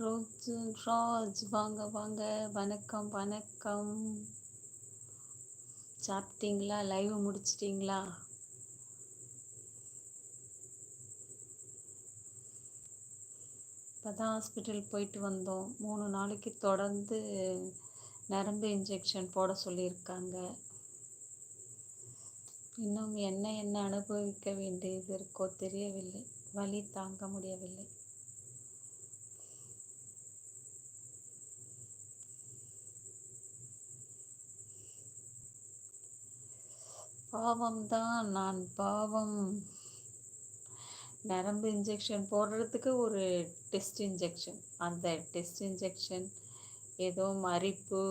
ரோஜ் ராஜ் வாங்க வாங்க வணக்கம் வணக்கம். சாப்பிட்டீங்களா? லைவ் முடிச்சிட்டிங்களா? இப்போ தான் ஹாஸ்பிட்டல் போயிட்டு வந்தோம். மூணு நாளைக்கு தொடர்ந்து நரம்பு இன்ஜெக்ஷன் போட சொல்லியிருக்காங்க. இன்னும் என்ன என்ன அனுபவிக்க வேண்டியது இருக்கோ தெரியவில்லை. வலி தாங்க முடியவில்லை. பாவம்தான் நான் பாவம். நரம்பு இன்ஜெக்ஷன் போடுறதுக்கு ஒரு டெஸ்ட் இன்ஜெக்ஷன் அந்த டெஸ்ட் இன்ஜெக்ஷன் எதுவும் அரிப்பு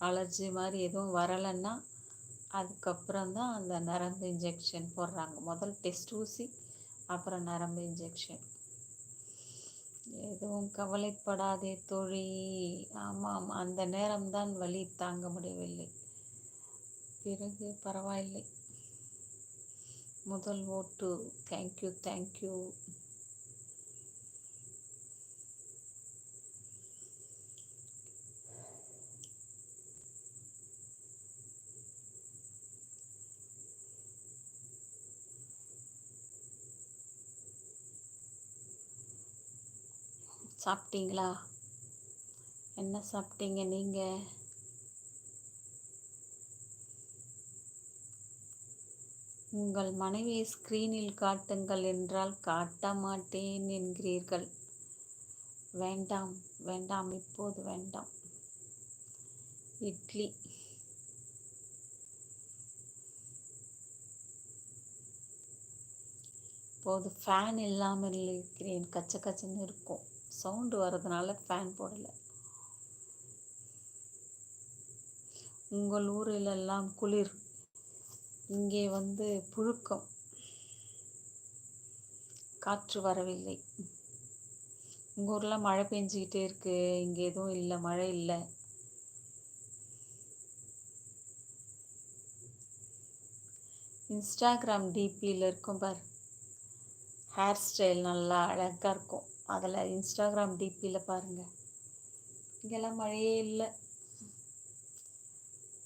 அலர்ஜி மாதிரி எதுவும் வரலைன்னா அதுக்கப்புறம் தான் அந்த நரம்பு இன்ஜெக்ஷன் போடுறாங்க. முதல் டெஸ்ட் ஊசி அப்புறம் நரம்பு இன்ஜெக்ஷன் எதுவும் கவலைப்படாதே தோழி. ஆமாம் அந்த நேரம்தான் வலி தாங்க முடியவில்லை. பிறகு பரவாயில்லை. முதல் ஓட்டு. தேங்க்யூ தேங்க்யூ சாப்பிட்டீங்களா? என்ன சாப்பிட்டீங்க நீங்கள் உங்கள் மனைவியை ஸ்கிரீனில் காட்டுங்கள் என்றால் காட்ட மாட்டேன் என்கிறீர்கள். வேண்டாம் வேண்டாம் இப்போது வேண்டாம். இட்லி. இப்போது ஃபேன் இல்லாமல் இருக்கிறேன். கச்ச கச்சன்னு இருக்கும். சவுண்டு வர்றதுனால ஃபேன் போடலை. உங்கள் ஊரிலெல்லாம் குளிர். இங்கே வந்து புழுக்கம். காற்று வரவில்லை. உங்கள் ஊரில் மழை பெஞ்சிக்கிட்டே இருக்கு. இங்கே எதுவும் இல்லை. மழை இல்லை. இன்ஸ்டாகிராம் டிபியில் இருக்கும் பார். ஹேர் ஸ்டைல் நல்லா அழகாக இருக்கும். அதில் இன்ஸ்டாகிராம் டிபியில் பாருங்கள் இங்கெல்லாம் மழையே இல்லை.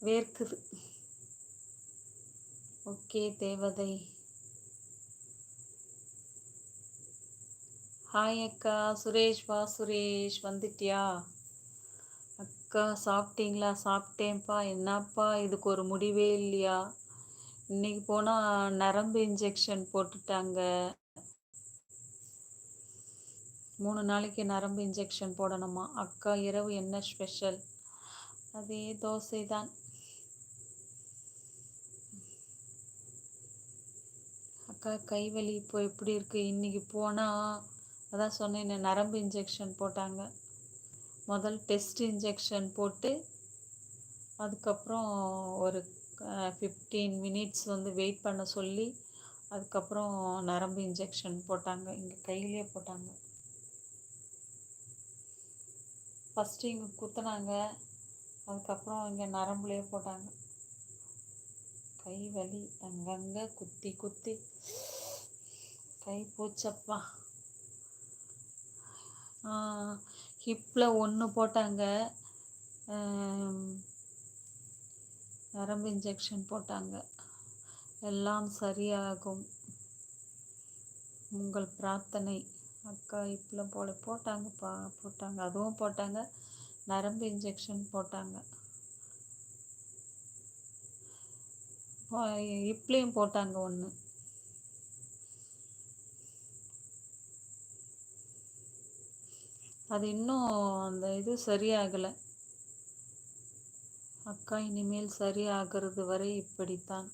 வேர்க்குது. ஓகே தேவதை. ஹாய் அக்கா சுரேஷ் வா சுரேஷ். வந்துட்டியா? அக்கா சாப்பிட்டீங்களா? சாப்பிட்டேன்ப்பா. என்னப்பா இதுக்கு ஒரு முடிவே இல்லையா? இன்னைக்கு போனால் நரம்பு இன்ஜெக்ஷன் போட்டுட்டாங்க. மூணு நாளைக்கு நரம்பு இன்ஜெக்ஷன் போடணுமா? அக்கா இரவு என்ன ஸ்பெஷல் அதே தோசை தான் அக்கா கை வலி இப்போ எப்படி இருக்குது இன்றைக்கி போனால் அதான் சொன்னேன் நரம்பு இன்ஜெக்ஷன் போட்டாங்க. முதல் டெஸ்ட் இன்ஜெக்ஷன் போட்டு அதுக்கப்புறம் ஒரு ஃபிஃப்டீன் மினிட்ஸ் வந்து வெயிட் பண்ண சொல்லி அதுக்கப்புறம் நரம்பு இன்ஜெக்ஷன் போட்டாங்க. இங்கே கையிலே போட்டாங்க. ஃபஸ்ட்டு இங்கே குத்துனாங்க. அதுக்கப்புறம் இங்கே நரம்புலேயே போட்டாங்க. கை வலி அங்கங்கே குத்தி குத்தி. கை போச்சப்பா. ஹிப்பில் ஒன்று போட்டாங்க. நரம்பு இன்ஜெக்ஷன் போட்டாங்க. எல்லாம் சரியாகும். உங்கள் பிரார்த்தனை. அக்கா ஹிப்பில் போல போட்டாங்கப்பா போட்டாங்க. அதுவும் போட்டாங்க. நரம்பு இன்ஜெக்ஷன் போட்டாங்க. இப்லேயும் போட்டாங்க ஒன்று அது இன்னும் அந்த இது சரியாகலை. அக்கா இனிமேல் சரியாகிறது வரை இப்படித்தான்.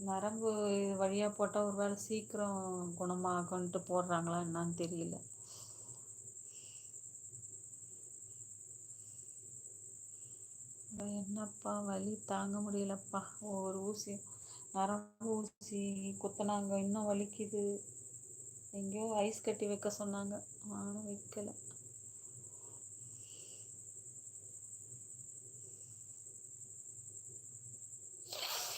நரம்பு வழியாக போட்டால் ஒரு வேளை சீக்கிரம் குணமாகும்ன்ட்டு போடுறாங்களா என்னான்னு தெரியல. என்னப்பா வலி? தாங்க முடியலப்பா. ஒவ்வொரு ஊசி நரம்பு ஊசி குத்தினாங்க. இன்னும் வலிக்குது. எங்கேயோ ஐஸ் கட்டி வைக்க சொன்னாங்க. ஆனால் வைக்கலை.